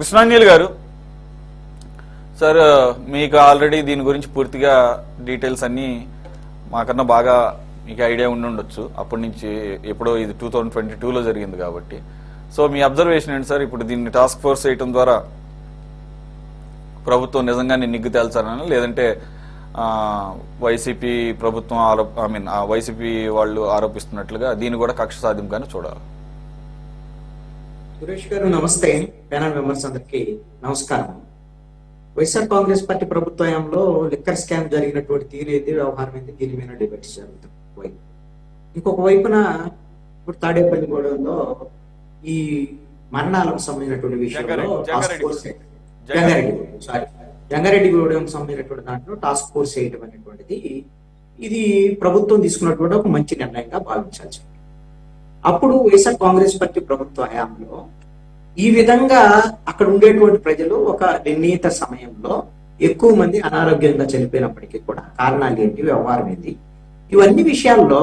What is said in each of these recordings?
కృష్ణాంజలి గారు సార్ మీకు ఆల్రెడీ దీని గురించి పూర్తిగా డీటెయిల్స్ అన్నీ మాకన్నా బాగా మీకు ఐడియా ఉండి ఉండొచ్చు. అప్పటి నుంచి ఎప్పుడో ఇది టూ థౌజండ్ ట్వంటీ టూలో జరిగింది కాబట్టి. సో మీ అబ్జర్వేషన్ ఏంటి సార్? ఇప్పుడు దీన్ని టాస్క్ ఫోర్స్ చేయటం ద్వారా ప్రభుత్వం నిజంగానే నిగ్గు తేల్చాలని? లేదంటే వైసీపీ ప్రభుత్వం ఆరోప ఐ మీన్ వైసీపీ వాళ్ళు ఆరోపిస్తున్నట్లుగా దీన్ని కూడా కక్ష సాధింపుగానే చూడాలి? సురేష్ గారు నమస్తే ప్యానల్ మెంబర్స్ అందరికి నమస్కారం వైఎస్ఆర్ కాంగ్రెస్ పార్టీ ప్రభుత్వంలో లిక్కర్ స్కామ్ జరిగినటువంటి తీరు ఏంది వ్యవహారం ఏంది దీని మీద డిబేట్స్ జరుగుతాయి వైపు ఇంకొక వైపున ఇప్పుడు తాడేపల్లి గూడెంలో ఈ మరణాలకు సంబంధించినటువంటి విషయంలో Jangareddy- task force. Jangareddy sorry Jangareddy Gudem సంబంధించినటువంటి దాంట్లో టాస్క్ ఫోర్స్ చేయడం అనేటువంటిది ఇది ప్రభుత్వం తీసుకున్నటువంటి ఒక మంచి నిర్ణయంగా భావించాల్సి ఉంది. అప్పుడు వైఎస్ఆర్ కాంగ్రెస్ పార్టీ ప్రభుత్వ హయాంలో ఈ విధంగా అక్కడ ఉండేటువంటి ప్రజలు ఒక నిర్ణీత సమయంలో ఎక్కువ మంది అనారోగ్యంగా చనిపోయినప్పటికీ కూడా కారణాలు ఏంటి? వ్యవహారం ఏంటి? ఇవన్నీ విషయాల్లో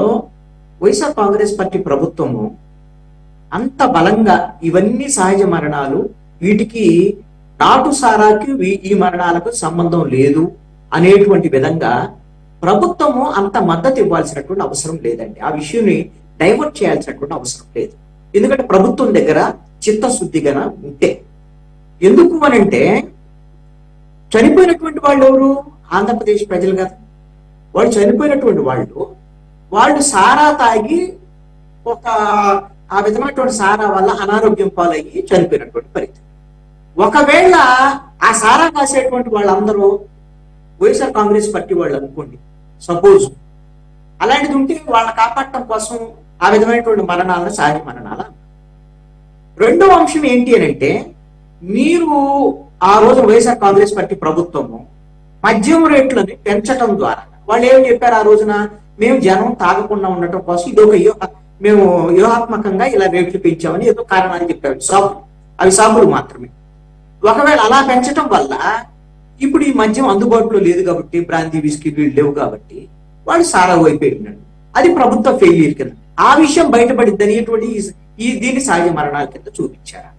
వైఎస్ఆర్ కాంగ్రెస్ పార్టీ ప్రభుత్వము అంత బలంగా ఇవన్నీ సహజ మరణాలు వీటికి నాటు సారాకి ఈ మరణాలకు సంబంధం లేదు అనేటువంటి విధంగా ప్రభుత్వము అంత మద్దతు ఇవ్వాల్సినటువంటి అవసరం లేదండి. ఆ విషయాన్ని డైవర్ట్ చేయాల్సినటువంటి అవసరం లేదు. ఎందుకంటే ప్రభుత్వం దగ్గర చిత్తశుద్ధిగా ఉంటే. ఎందుకు అనంటే చనిపోయినటువంటి వాళ్ళు ఎవరు? ఆంధ్రప్రదేశ్ ప్రజలు కదా. వాళ్ళు చనిపోయినటువంటి వాళ్ళు వాళ్ళు సారా తాగి ఒక ఆ విధమైనటువంటి సారా వల్ల అనారోగ్యం పాలయ్యి చనిపోయినటువంటి పరిస్థితి. ఒకవేళ ఆ సారా కాసేటువంటి వాళ్ళందరూ వైఎస్ఆర్ కాంగ్రెస్ పార్టీ వాళ్ళు అనుకోండి సపోజ్. అలాంటిది ఉంటే వాళ్ళని కాపాడటం కోసం ఆ విధమైనటువంటి మరణాలను సహజ మరణాల. రెండో అంశం ఏంటి అని అంటే మీరు ఆ రోజు వైఎస్ఆర్ కాంగ్రెస్ పార్టీ ప్రభుత్వము మద్యం రేట్లని పెంచటం ద్వారా వాళ్ళు ఏం చెప్పారు ఆ రోజున? మేము జనం తాగకుండా ఉండటం కోసం ఇది ఒక వ్యూహ- మేము వ్యూహాత్మకంగా ఇలా రేట్లు పెంచామని ఏదో కారణాలు చెప్పారు. సాపులు అవి సాపులు మాత్రమే. ఒకవేళ అలా పెంచటం వల్ల ఇప్పుడు ఈ మద్యం అందుబాటులో లేదు కాబట్టి బ్రాందీ బిస్కెట్లు లేవు కాబట్టి వాళ్ళు సారా అయిపోయినాడు అది ప్రభుత్వ ఫెయిల్యూర్ కింద. ఆ విషయం బయటపడింది అనేటువంటి ఈ- ఈ దీన్ని సహజ మరణాల కింద చూపించారు.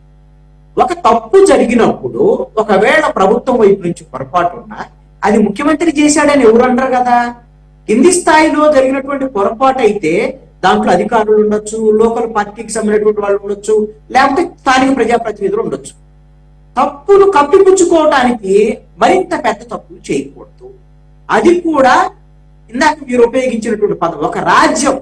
ఒక తప్పు జరిగినప్పుడు ఒకవేళ ప్రభుత్వం వైపు నుంచి పొరపాటు ఉన్నా అది ముఖ్యమంత్రి చేశాడని ఎవరు అంటారు కదా? కింది స్థాయిలో జరిగినటువంటి పొరపాటు అయితే దాంట్లో అధికారులు ఉండొచ్చు లోకల్ పార్టీకి సంబంధించినటువంటి వాళ్ళు ఉండొచ్చు లేకపోతే స్థానిక ప్రజాప్రతినిధులు ఉండొచ్చు. తప్పులు కప్పిపుచ్చుకోవటానికి మరింత పెద్ద తప్పులు చేయకూడదు. అది కూడా ఇందాక మీరు ఉపయోగించినటువంటి పదం ఒక రాజ్యం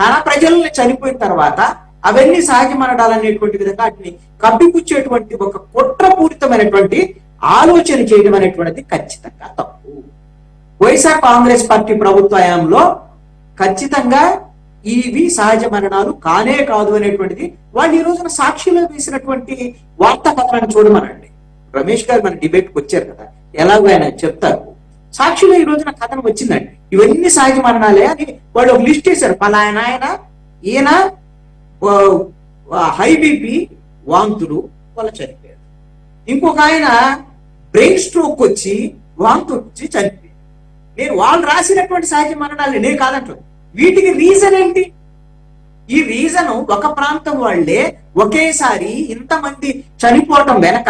తన ప్రజల్ని చనిపోయిన తర్వాత అవన్నీ సహజ మరణాలు అనేటువంటి విధంగా వాటిని కప్పిపుచ్చేటువంటి ఒక కుట్రపూరితమైనటువంటి ఆలోచన చేయడం అనేటువంటిది ఖచ్చితంగా తప్పు. వైఎస్ఆర్ కాంగ్రెస్ పార్టీ ప్రభుత్వ హయాంలో ఖచ్చితంగా ఇవి సహజ మరణాలు కానే కాదు అనేటువంటిది వాళ్ళు ఈ రోజున సాక్షిలో వేసినటువంటి వార్తా కథనాన్ని చూడమనండి. రమేష్ గారు మన డిబేట్కి వచ్చారు కదా ఎలాగో ఆయన చెప్తారు. సాక్షిలో ఈ రోజున కథనం వచ్చిందండి. ఇవన్నీ సహజ మరణాలే అని వాళ్ళు ఒక లిస్ట్ చేశారు. పలాయన ఆయన ఈయన హై బీపీ వాంతుడు వాళ్ళు చనిపోయారు ఇంకొక ఆయన బ్రెయిన్ స్ట్రోక్ వచ్చి వాంతుడు వచ్చి చనిపోయారు నేను వాళ్ళు రాసినటువంటి సహజ మరణాలు నేను కాదంటారు. వీటికి రీజన్ ఏంటి? ఈ రీజన్ ఒక ప్రాంతం వాళ్ళే ఒకేసారి ఇంతమంది చనిపోవటం వెనక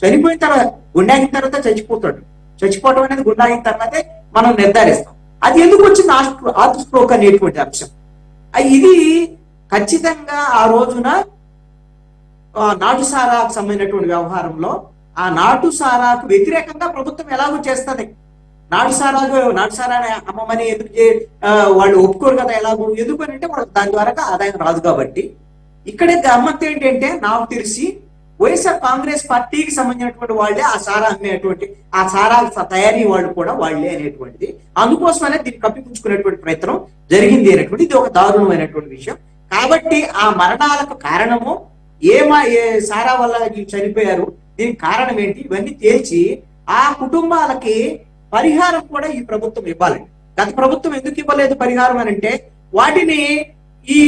చనిపోయిన తర్వాత గుండాగిన తర్వాత చచ్చిపోతాడు. చచ్చిపోవటం అనేది గుండాగిన తర్వాతే మనం నిర్ధారిస్తాం. అది ఎందుకు వచ్చింది? హార్ట్ స్ట్రోక్ అనేటువంటి అంశం. ఇది ఖచ్చితంగా ఆ రోజున ఆ నాటు సారాకు సంబంధించినటువంటి వ్యవహారంలో ఆ నాటు సారాకు వ్యతిరేకంగా ప్రభుత్వం ఎలాగో చేస్తుంది. నాటు సారాకు నాటు సారా అమ్మమని ఎందుకు చే- వాళ్ళు ఒప్పుకోరు కదా ఎలాగో ఎందుకు అని అంటే వాళ్ళకి దాని ద్వారా ఆదాయం రాదు కాబట్టి. ఇక్కడే గమ్మత్ ఏంటంటే నాకు తెలిసి వైఎస్ఆర్ కాంగ్రెస్ పార్టీకి సంబంధించినటువంటి వాళ్ళే ఆ సారా అమ్మేటువంటి ఆ సారా తయారీ వాళ్ళు కూడా వాళ్ళే అనేటువంటిది. అందుకోసమనే దీన్ని కప్పిపుచ్చుకునేటువంటి ప్రయత్నం జరిగింది అనేటువంటి ఇది ఒక దారుణమైనటువంటి విషయం. కాబట్టి ఆ మరణాలకు కారణము ఏమా ఏ సారా వల్ల చనిపోయారు దీనికి కారణం ఏంటి ఇవన్నీ తేల్చి ఆ కుటుంబాలకి పరిహారం కూడా ఈ ప్రభుత్వం ఇవ్వాలి. గత ప్రభుత్వం ఎందుకు ఇవ్వలేదు పరిహారం అని అంటే వాటిని ఈ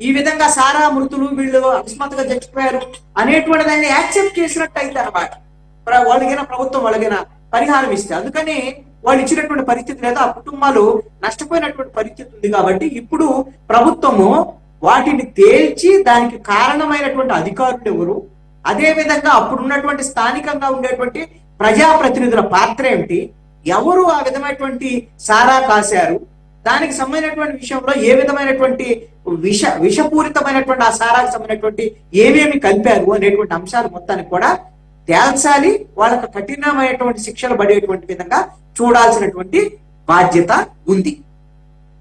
ఈ విధంగా సారా మృతులు వీళ్ళు అకస్మాత్తుగా చచ్చిపోయారు అనేటువంటి దాన్ని యాక్సెప్ట్ చేసినట్టు అయితే అనమాట వాళ్ళకైనా ప్రభుత్వం వాళ్ళకైనా పరిహారం ఇస్తే. అందుకని వాళ్ళు ఇచ్చినటువంటి పరిస్థితి లేదా. ఆ కుటుంబాలు నష్టపోయినటువంటి పరిస్థితి ఉంది కాబట్టి ఇప్పుడు ప్రభుత్వము వాటిని తేల్చి దానికి కారణమైనటువంటి అధికారులు ఎవరు? అదే విధంగా అప్పుడు ఉన్నటువంటి స్థానికంగా ఉండేటువంటి ప్రజాప్రతినిధుల పాత్ర ఏమిటి? ఎవరు ఆ విధమైనటువంటి సారా కాశారు? దానికి సంబంధించినటువంటి విషయంలో ఏ విధమైనటువంటి విష విషపూరితమైనటువంటి ఆ సారాకు సంబంధించినటువంటి ఏమేమి కలిపారు అనేటువంటి అంశాలు మొత్తానికి కూడా తేల్చాలి. వాళ్ళకు కఠినమైనటువంటి శిక్షలు పడేటువంటి విధంగా చూడాల్సినటువంటి బాధ్యత ఉంది.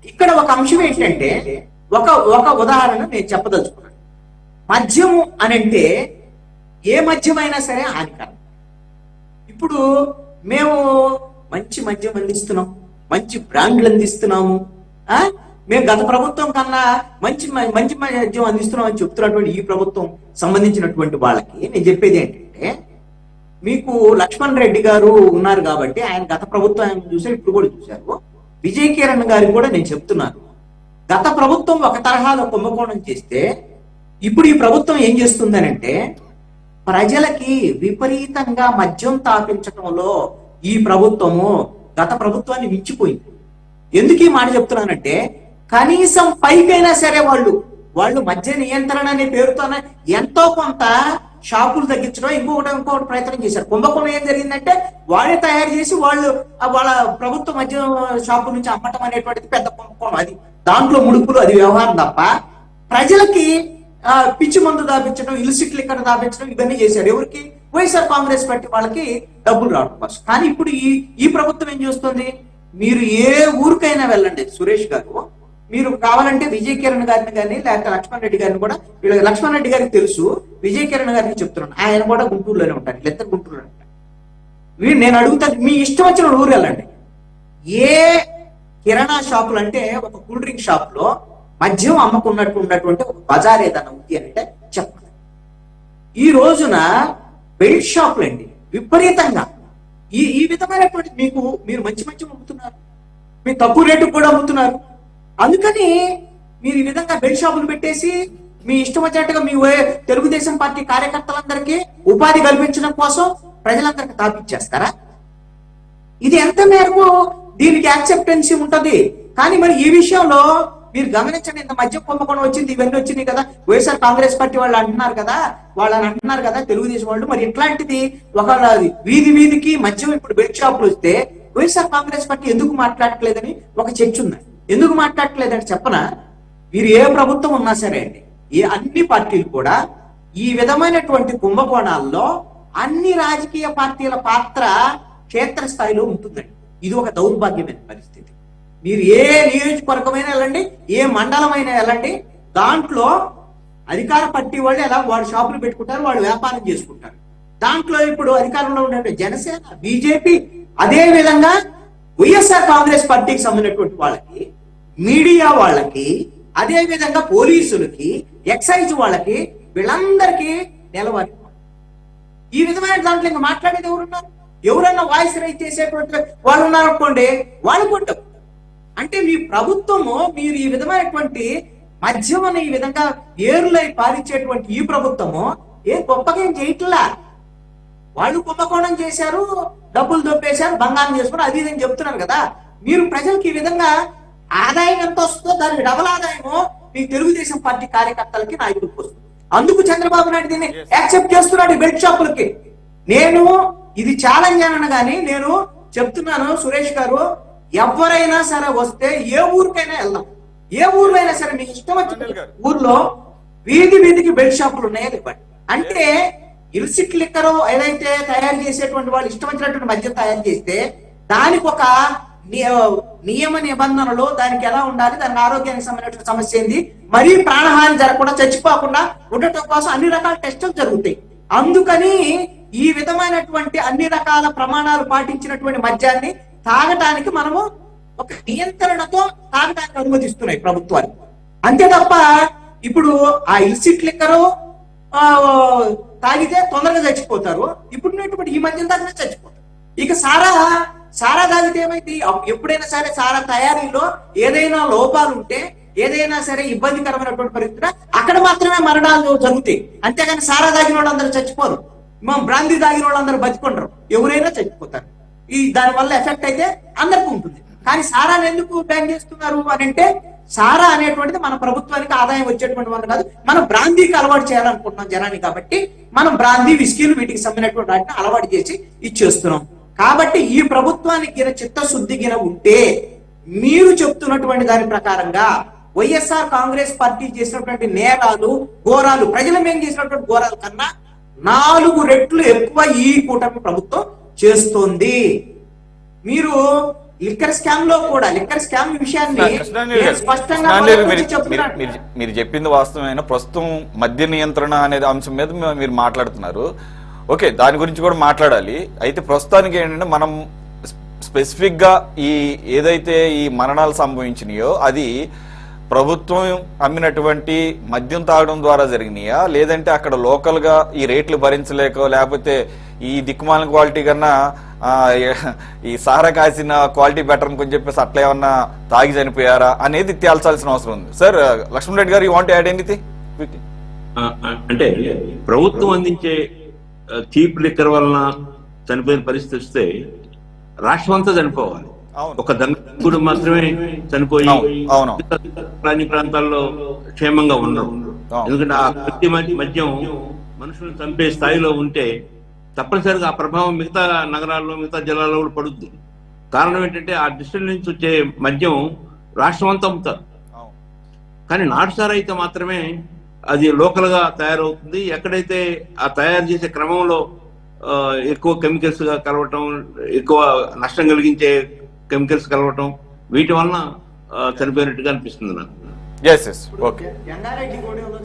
ఇక్కడ ఒక అంశం ఏంటంటే ఒక ఒక ఉదాహరణ నేను చెప్పదలుచుకున్నాను. మద్యము అని అంటే ఏ మద్యమైనా సరే హానికరం. ఇప్పుడు మేము మంచి మద్యం అందిస్తున్నాం. మంచి బ్రాండ్లు అందిస్తున్నాము. ఆ? మేము గత ప్రభుత్వం కన్నా మంచి మ- మంచి మద్యం అందిస్తున్నాం అని చెప్తున్నటువంటి ఈ ప్రభుత్వం సంబంధించినటువంటి వాళ్ళకి నేను చెప్పేది ఏంటంటే మీకు లక్ష్మణ్ రెడ్డి గారు ఉన్నారు కాబట్టి ఆయన గత ప్రభుత్వం ఆయన చూశారు ఇప్పుడు కూడా చూశారు. విజయ్ కిరణ్ గారికి కూడా నేను చెప్తున్నాను. గత ప్రభుత్వం ఒక తరహాలో కుంభకోణం చేస్తే ఇప్పుడు ఈ ప్రభుత్వం ఏం చేస్తుందనంటే ప్రజలకి విపరీతంగా మద్యం తాపించడంలో ఈ ప్రభుత్వము గత ప్రభుత్వాన్ని మించిపోయింది. ఎందుకు ఈ మాట చెప్తున్నానంటే కనీసం పైకైనా సరే వాళ్ళు వాళ్ళు మధ్య నియంత్రణ అనే పేరుతోనే ఎంతో కొంత షాపులు తగ్గించడం ఇంకొకటి ఇంకొకటి ప్రయత్నం చేశారు. కుంభకోణం ఏం జరిగిందంటే వాళ్ళే తయారు చేసి వాళ్ళు వాళ్ళ ప్రభుత్వ మధ్య షాపు నుంచి అమ్మటం అనేటువంటిది పెద్ద కుంభకోణం. అది దాంట్లో ముడుపులు అది వ్యవహారం తప్ప ప్రజలకి ఆ, పిచ్చి మందు దాపించడం ఇలిసిట్ ఇక్కడ దాపించడం ఇవన్నీ చేశారు. ఎవరికి? వైఎస్ఆర్ కాంగ్రెస్ పార్టీ వాళ్ళకి డబ్బులు రావడం కోసం. కానీ ఇప్పుడు ఈ ఈ ప్రభుత్వం ఏం చేస్తుంది? మీరు ఏ ఊరికైనా వెళ్ళండి. సురేష్ గారు మీరు కావాలంటే విజయ్ కిరణ్ గారిని కానీ లేకపోతే లక్ష్మణ్ రెడ్డి గారిని కూడా వీళ్ళ లక్ష్మణ్ రెడ్డి గారికి తెలుసు విజయ్ కిరణ్ గారిని చెప్తున్నాను. ఆయన కూడా గుంటూరులోనే ఉంటారు. వీళ్ళిద్దరు గుంటూరులో ఉంటారు. వీడు నేను అడుగుతాను మీ ఇష్టం వచ్చిన ఊరు వెళ్ళండి. ఏ కిరాణా షాపులు అంటే ఒక కూల్ డ్రింక్ షాప్లో మద్యం అమ్ముకున్నట్టు ఉన్నటువంటి ఒక బజార్ ఏదైనా ఉంది అంటే చెప్పండి. ఈ రోజున బెల్ట్ షాపులు అండి విపరీతంగా. ఈ ఈ విధమైనటువంటి మీకు మీరు మంచి మంచి అమ్ముతున్నారు. మీరు తక్కువ రేటుకు కూడా అమ్ముతున్నారు. అందుకని మీరు ఈ విధంగా బెల్ షాపులు పెట్టేసి మీ ఇష్టం వచ్చినట్టుగా మీ వే- తెలుగుదేశం పార్టీ కార్యకర్తలందరికీ ఉపాధి కల్పించడం కోసం ప్రజలందరికీ తాపించేస్తారా? ఇది ఎంత మేరకు దీనికి యాక్సెప్టెన్సీ ఉంటుంది? కానీ మరి ఈ విషయంలో మీరు గమనించండి ఇంత మధ్య కుంభకోణం వచ్చింది ఇవన్నీ వచ్చినాయి కదా. వైఎస్ఆర్ కాంగ్రెస్ పార్టీ వాళ్ళు అంటున్నారు కదా వాళ్ళని అంటున్నారు కదా తెలుగుదేశం వాళ్ళు. మరి ఇట్లాంటిది ఒక వీధి వీధికి మద్యం ఇప్పుడు బెడ్ షాపులు వస్తే వైఎస్ఆర్ కాంగ్రెస్ పార్టీ ఎందుకు మాట్లాడట్లేదని ఒక చర్చ ఉంది. ఎందుకు మాట్లాడట్లేదని చెప్పనా? మీరు ఏ ప్రభుత్వం ఉన్నా సరే అండి ఈ అన్ని పార్టీలు కూడా ఈ విధమైనటువంటి కుంభకోణాల్లో అన్ని రాజకీయ పార్టీల పాత్ర క్షేత్రస్థాయిలో ఉంటుందండి. ఇది ఒక దౌర్భాగ్యమైన పరిస్థితి. మీరు ఏ నియోజకవర్గమైనా వెళ్ళండి ఏ మండలమైనా వెళ్ళండి దాంట్లో అధికార పార్టీ వాళ్ళు ఎలా వాళ్ళు షాపులు పెట్టుకుంటారు వాళ్ళు వ్యాపారం చేసుకుంటారు. దాంట్లో ఇప్పుడు అధికారంలో ఉండే జనసేన బీజేపీ అదే విధంగా వైఎస్ఆర్ కాంగ్రెస్ పార్టీకి సంబంధించినటువంటి వాళ్ళకి మీడియా వాళ్ళకి అదే విధంగా పోలీసులకి ఎక్సైజ్ వాళ్ళకి వీళ్ళందరికీ నెలవారి ఈ విధమైన దాంట్లో ఇంకా మాట్లాడేది ఎవరున్నారు? ఎవరన్నా వాయిస్ రైజ్ చేసేటువంటి వాళ్ళు ఉన్నారనుకోండి వాళ్ళు కొట్టు అంటే మీ ప్రభుత్వము మీరు ఈ విధమైనటువంటి మద్యం ఈ విధంగా ఏరులై పాలించేటువంటి ఈ ప్రభుత్వము ఏ గొప్పగా ఏం చేయట్లా? వాళ్ళు కుంభకోణం చేశారు డబ్బులు దొబ్బేశారు బంగారం చేసుకుని అది ఇది అని చెప్తున్నారు కదా. మీరు ప్రజలకు ఈ విధంగా ఆదాయం ఎంత వస్తుందో దానికి డబల్ ఆదాయము మీ తెలుగుదేశం పార్టీ కార్యకర్తలకి నాయకులకు వస్తుంది. అందుకు చంద్రబాబు నాయుడు దీన్ని యాక్సెప్ట్ చేస్తున్నాడు బెల్ట్ షాపులకి. నేను ఇది ఛాలెంజ్ కానీ నేను చెప్తున్నాను సురేష్ గారు ఎవరైనా సరే వస్తే ఏ ఊరికైనా వెళ్దాం. ఏ ఊరు అయినా సరే మీకు ఇష్టం వచ్చిన ఊర్లో వీధి వీధికి బెల్ట్ షాపులు ఉన్నాయా లేవండి అంటే ఇల్సిట్ లిక్కర్ ఏదైతే తయారు చేసేటువంటి వాళ్ళు ఇష్టం వచ్చినటువంటి మద్యం తయారు చేస్తే దానికి ఒక నియమ నిబంధనలు దానికి ఎలా ఉండాలి? దానికి ఆరోగ్యానికి సంబంధించిన సమస్య ఏంది? మరీ ప్రాణహాని జరగకుండా చచ్చిపోకుండా ఉండటం కోసం అన్ని రకాల టెస్టులు జరుగుతాయి. అందుకని ఈ విధమైనటువంటి అన్ని రకాల ప్రమాణాలు పాటించినటువంటి మద్యాన్ని తాగటానికి మనము ఒక నియంత్రణతో తాగటానికి అనుమతిస్తున్నాయి ప్రభుత్వాలు. అంతే తప్ప ఇప్పుడు ఆ ఇల్సిట్ లిక్కరు ఆ, తాగితే తొందరగా చచ్చిపోతారు. ఇప్పుడు ఈ మధ్య తాగితే చచ్చిపోతారు. ఇక సారా సారా తాగితే ఏమైంది? ఎప్పుడైనా సరే సారా తయారీలో ఏదైనా లోపాలు ఉంటే ఏదైనా సరే ఇబ్బందికరమైనటువంటి పరిస్థితి అక్కడ మాత్రమే మరణాలు జరుగుతాయి. అంతేగాని సారా తాగిన వాళ్ళందరూ చచ్చిపోరు. మా బ్రాంతి తాగిన వాళ్ళందరూ బతికుంటారు ఎవరైనా చచ్చిపోతారు. ఈ దాని వల్ల ఎఫెక్ట్ అయితే అందరికీ ఉంటుంది. కానీ సారాన్ని ఎందుకు బ్యాన్ చేస్తున్నారు అని అంటే సారా అనేటువంటిది మన ప్రభుత్వానికి ఆదాయం వచ్చేటువంటి వల్ల కాదు. మనం బ్రాందీకి అలవాటు చేయాలనుకుంటున్నాం జనాన్ని కాబట్టి మనం బ్రాందీ విస్కీలు వీటికి సంబంధించినటువంటి వాటిని అలవాటు చేసి ఇచ్చేస్తున్నాం. కాబట్టి ఈ ప్రభుత్వానికి గిన చిత్తశుద్ధి గిన ఉంటే మీరు చెప్తున్నటువంటి దాని ప్రకారంగా వైఎస్ఆర్ కాంగ్రెస్ పార్టీ చేసినటువంటి నేరాలు ఘోరాలు ప్రజల మేము చేసినటువంటి ఘోరాల కన్నా నాలుగు రెట్లు ఎక్కువ ఈ కూటమి ప్రభుత్వం చేస్తోంది. మీరు లిక్కర్ స్కామ్లో కూడా లిక్కర్ స్కామ్ విషయాన్ని స్పష్టంగా మీరు- చెప్పింది వాస్తవమైన ప్రస్తుతం మద్య నియంత్రణ అనే అంశం మీద మీరు మాట్లాడుతున్నారు. ఓకే దాని గురించి కూడా మాట్లాడాలి. అయితే ప్రస్తుతానికి ఏంటంటే మనం స్పెసిఫిక్గా ఈ ఏదైతే ఈ మరణాలు సంభవించినాయో అది ప్రభుత్వం అమ్మినటువంటి మద్యం తాగడం ద్వారా జరిగినాయా? లేదంటే అక్కడ లోకల్గా ఈ రేట్లు భరించలేక లేకపోతే ఈ దిక్కుమాలిన క్వాలిటీ కన్నా ఈ సారా కాసిన క్వాలిటీ బెటర్ అని చెప్పేసి అట్లా ఏమన్నా తాగి చనిపోయారా అనేది తేల్చాల్సిన అవసరం ఉంది సార్ లక్ష్మణ్ రెడ్డి గారు యూ వాంట్ యాడ్ ఎనీథింగ్ అంటే ప్రభుత్వం అందించే చీప్ లిక్కర్ వలన చనిపోయిన పరిస్థితి వస్తే రాష్ట్రం అంతా చనిపోవాలి అవును. ఒక దంగుడు మాత్రమే చనిపోయి. అన్ని ప్రాంతాల్లో క్షేమంగా ఉండరు అవును. ఎందుకంటే ఆ మధ్య- మద్యం మనుషులను చంపే స్థాయిలో ఉంటే తప్పనిసరిగా ఆ ప్రభావం మిగతా నగరాల్లో మిగతా జిల్లాల్లో కూడా పడుద్ది. కారణం ఏంటంటే ఆ డిస్టిల్ నుంచి వచ్చే మద్యం రాష్ట్రం అంతా అమ్ముతారు. కానీ నాటుసారా అయితే మాత్రమే అది లోకల్గా తయారవుతుంది. ఎక్కడైతే ఆ తయారు చేసే క్రమంలో ఎక్కువ కెమికల్స్గా కలవటం ఎక్కువ నష్టం కలిగించే కెమికల్స్ కలవటం వీటి వలన చనిపోయినట్టుగా అనిపిస్తుంది నాకు. ఎస్ ఎస్ ఓకే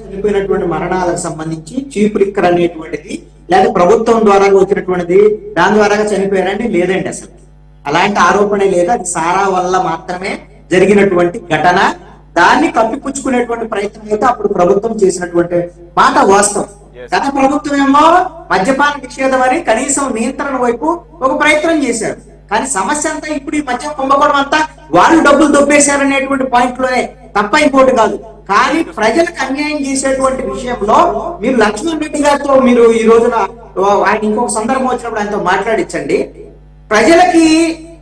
చనిపోయినటువంటి మరణాలకు సంబంధించి చీప్ లిక్కర్ అనేటువంటిది లేదా ప్రభుత్వం ద్వారా వచ్చినటువంటిది దాని ద్వారా చనిపోయారని లేదండి అసలు. అలాంటి ఆరోపణ లేదు. అది సారా వల్ల మాత్రమే జరిగినటువంటి ఘటన. దాన్ని కప్పిపుచ్చుకునేటువంటి ప్రయత్నం అయితే అప్పుడు ప్రభుత్వం చేసినటువంటి మాట వాస్తవం. గత ప్రభుత్వం ఏమో మద్యపాన నిషేధం అని కనీసం నియంత్రణ వైపు ఒక ప్రయత్నం చేశారు. కానీ సమస్య అంతా ఇప్పుడు ఈ మద్యం కుంభకోణం అంతా వాళ్ళు డబ్బులు దొబ్బేశారనేటువంటి పాయింట్లోనే. తప్ప ఇంకోటి కాదు. కానీ ప్రజలకు అన్యాయం చేసేటువంటి విషయంలో మీరు లక్ష్మణ్ రెడ్డి గారితో మీరు ఈ రోజున ఆయన ఇంకొక సందర్భం వచ్చినప్పుడు ఆయనతో మాట్లాడించండి. ప్రజలకి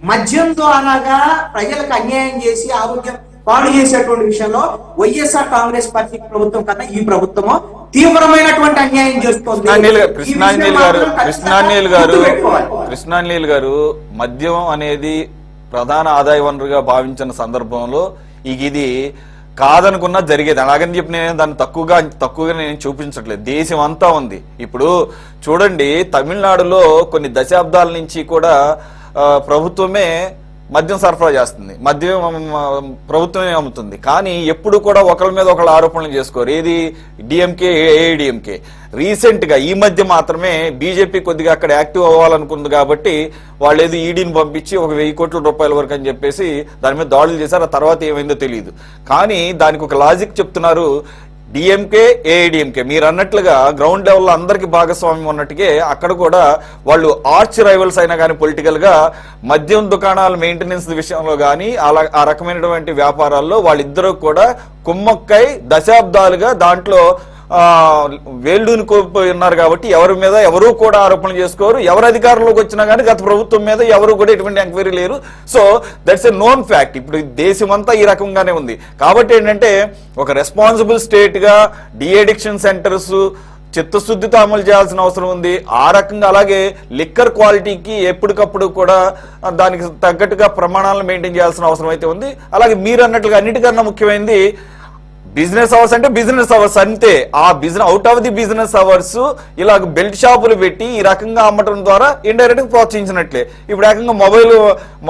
మద్యం ద్వారాగా ప్రజలకు అన్యాయం చేసి ఆరోగ్యం పాడు చేసేటువంటి విషయంలో వైఎస్ఆర్ కాంగ్రెస్ పార్టీ ప్రభుత్వం కన్నా ఈ ప్రభుత్వము తీవ్రమైనటువంటి అన్యాయం చేస్తుంది. కృష్ణాంజలి గారు కృష్ణాంజలి గారు కృష్ణాంజలి గారు మద్యం అనేది ప్రధాన ఆదాయ వనరుగా భావించిన సందర్భంలో ఇది కాదనుకున్నా జరిగేది. అలాగని చెప్పి నేను దాన్ని తక్కువగా తక్కువగా నేను చూపించట్లేదు. దేశం అంతా ఉంది. ఇప్పుడు చూడండి తమిళనాడులో కొన్ని దశాబ్దాల నుంచి కూడా ప్రభుత్వమే మద్యం సరఫరా చేస్తుంది. మద్యం ప్రభుత్వమే అమ్ముతుంది. కానీ ఎప్పుడు కూడా ఒకరి మీద ఒకళ్ళు ఆరోపణలు చేసుకోరు. ఏది? డిఎంకే ఏఐడిఎంకే రీసెంట్గా ఈ మధ్య మాత్రమే బీజేపీ కొద్దిగా అక్కడ యాక్టివ్ అవ్వాలనుకుంది కాబట్టి వాళ్ళు ఏదో ఈడీని పంపించి ఒక వెయ్యి కోట్ల రూపాయల వరకు అని చెప్పేసి దాని మీద దాడులు చేశారు. ఆ తర్వాత ఏమైందో తెలియదు కానీ దానికి ఒక లాజిక్ చెప్తున్నారు. DMK AIADMK. మీరు అన్నట్లుగా గ్రౌండ్ లెవెల్లో అందరికీ భాగస్వామ్యం ఉన్నట్టుగా అక్కడ కూడా వాళ్ళు ఆర్చ్ రైవల్స్ అయినా కానీ పొలిటికల్గా మద్యం దుకాణాల మెయింటెనెన్స్ విషయంలో కానీ అలా ఆ రకమైనటువంటి వ్యాపారాల్లో వాళ్ళిద్దరూ కూడా కుమ్మక్కై దశాబ్దాలుగా దాంట్లో వేల్డూని కోల్పోయి ఉన్నారు కాబట్టి ఎవరి మీద ఎవరూ కూడా ఆరోపణలు చేసుకోరు. ఎవరు అధికారంలోకి వచ్చినా కానీ గత ప్రభుత్వం మీద ఎవరు కూడా ఎటువంటి ఎంక్వైరీ లేరు. So that's a known fact ఇప్పుడు దేశం అంతా ఈ రకంగానే ఉంది. కాబట్టి ఏంటంటే ఒక రెస్పాన్సిబుల్ స్టేట్గా డిఎడిక్షన్ సెంటర్స్ చిత్తశుద్ధితో అమలు చేయాల్సిన అవసరం ఉంది. ఆ రకంగా అలాగే లిక్కర్ క్వాలిటీకి ఎప్పటికప్పుడు కూడా దానికి తగ్గట్టుగా ప్రమాణాలను మెయింటైన్ చేయాల్సిన అవసరం అయితే ఉంది. అలాగే మీరు అన్నట్లుగా అన్నిటికన్నా ముఖ్యమైనది బిజినెస్ అవర్స్ అంటే బిజినెస్ అవర్స్ అంతే. ఆ business out of the business hours ఇలా బెల్ట్ షాపులు పెట్టి ఈ రకంగా అమ్మటం ద్వారా ఇండైరెక్ట్గా ప్రోత్సహించినట్లే. ఇప్పుడు ఏకంగా మొబైల్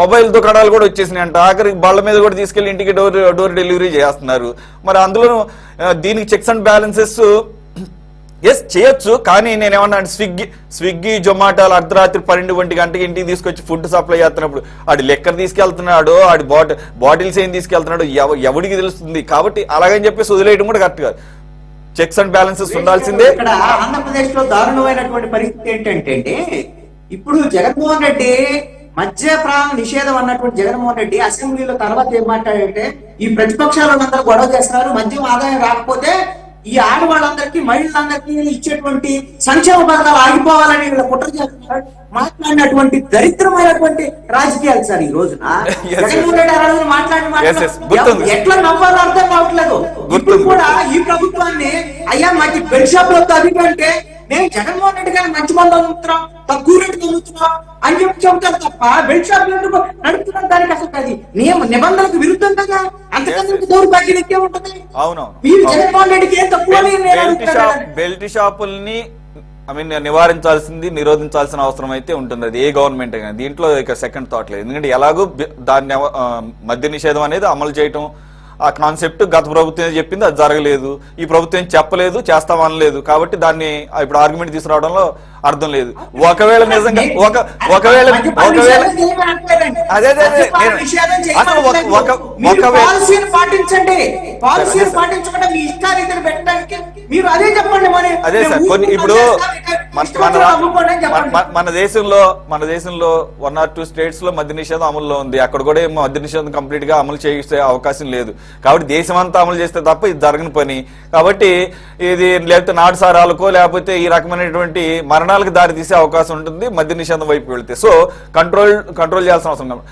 మొబైల్ దుకాణాలు కూడా వచ్చేసినాయి అంట ఆఖరికి బళ్ళ మీద కూడా తీసుకెళ్ళి ఇంటికి డోర్ డోర్ డెలివరీ చేస్తున్నారు. మరి అందులో దీనికి చెక్స్ అండ్ బ్యాలెన్సెస్ ఎస్ చేయొచ్చు కానీ నేను ఏమన్నా అంటే స్విగ్గీ స్విగ్గీ జొమాటోలు అర్ధరాత్రి పన్నెండు ఒంటి గంటకి ఇంటికి తీసుకొచ్చి ఫుడ్ సప్లై చేస్తున్నప్పుడు ఆడు లెక్కర్ తీసుకెళ్తున్నాడు ఆడి బాటి బాటిల్స్ ఏం తీసుకెళ్తున్నాడు ఎవ- ఎవడికి తెలుస్తుంది? కాబట్టి అలాగని చెప్పేసి వదిలేయడం కూడా కరెక్ట్ కాదు. చెక్స్ అండ్ బ్యాలెన్సెస్ ఉండాల్సిందే. ఇక్కడ ఆంధ్రప్రదేశ్లో దారుణమైనటువంటి పరిస్థితి ఏంటంటే అండి ఇప్పుడు జగన్మోహన్ రెడ్డి మద్యప్రాణ నిషేధం అన్నటువంటి జగన్మోహన్ రెడ్డి అసెంబ్లీలో తర్వాత ఏం మాట్లాడంటే ఈ ప్రతిపక్షాలు అందరూ గొడవ చేస్తున్నారు మద్యం ఆదాయం రాకపోతే ఈ ఆడవాళ్ళందరికీ మహిళలందరికీ ఇచ్చేటువంటి సంక్షేమ పథకాలు ఆగిపోవాలని వీళ్ళ కుట్ర చేస్తున్నారు మాట్లాడినటువంటి దరిద్రమైనటువంటి రాజకీయాలు సార్ ఈ రోజున Yes, yes. జగన్మోహన్ రెడ్డి ఆ రోజున మాట్లాడిన. ఎట్లా నవ్వాలో అర్థం కావట్లేదు ఇప్పుడు. కూడా ఈ ప్రభుత్వాన్ని అయ్యా మాకు బెడ్ షాప్లో మేము జగన్మోహన్ రెడ్డి గారి మంచి మంది అమ్ముతున్నాం తక్కువ రేటుకి అమ్ముతున్నాం అని చెప్పి చెబుతారు తప్ప బెడ్ షాప్ ఎందుకు నడుపుతున్నాం దానికి అసలు అది నియమ నిబంధనలకు విరుద్ధం కదా? అంతకన్నా. దౌర్భాగ్యం ఇంకే ఉంటుంది. అవును. మీరు జగన్మోహన్ రెడ్డికి ఏం తక్కువ నేను బెల్ట్. బెల్ట్ షాపుల్ని ఐ మీన్ నివారించాల్సింది నిరోధించాల్సిన అవసరం అయితే ఉంటుంది. అది ఏ గవర్నమెంట్ కానీ దీంట్లో ఇక సెకండ్ థాట్ లేదు. ఎందుకంటే ఎలాగో దాన్ని మద్య నిషేధం అనేది అమలు చేయటం ఆ కాన్సెప్ట్ గత ప్రభుత్వం చెప్పింది అది జరగలేదు. ఈ ప్రభుత్వం చెప్పలేదు చేస్తామనలేదు కాబట్టి దాన్ని ఇప్పుడు ఆర్గ్యుమెంట్ తీసుకురావడంలో అర్థం లేదు. ఒకవేళ నిజంగా ఒక ఒకవేళ ఒకవేళ. అదే, అదే, అసలు పాటించండి పాలసీని అదే సార్. పాటించకుండా మీ ఇష్టారీతిని పెట్టడానికి మీరు అదే చెప్పండి మరి. అదే సార్ కొన్ని ఇప్పుడు మన దేశంలో మన దేశంలో వన్ ఆర్ టూ స్టేట్స్లో మద్య నిషేధం అమల్లో ఉంది. అక్కడ కూడా ఏం మద్య నిషేధం కంప్లీట్గా అమలు చేసే అవకాశం లేదు. కాబట్టి దేశం అంతా అమలు చేస్తే తప్ప ఇది జరగని పని. కాబట్టి ఇది లేకపోతే నాటు సారాలకో లేకపోతే ఈ రకమైనటువంటి మరణాలకు దారి తీసే అవకాశం ఉంటుంది మద్య నిషేధం వైపు వెళ్తే. సో కంట్రోల్ కంట్రోల్ చేయాల్సిన అవసరం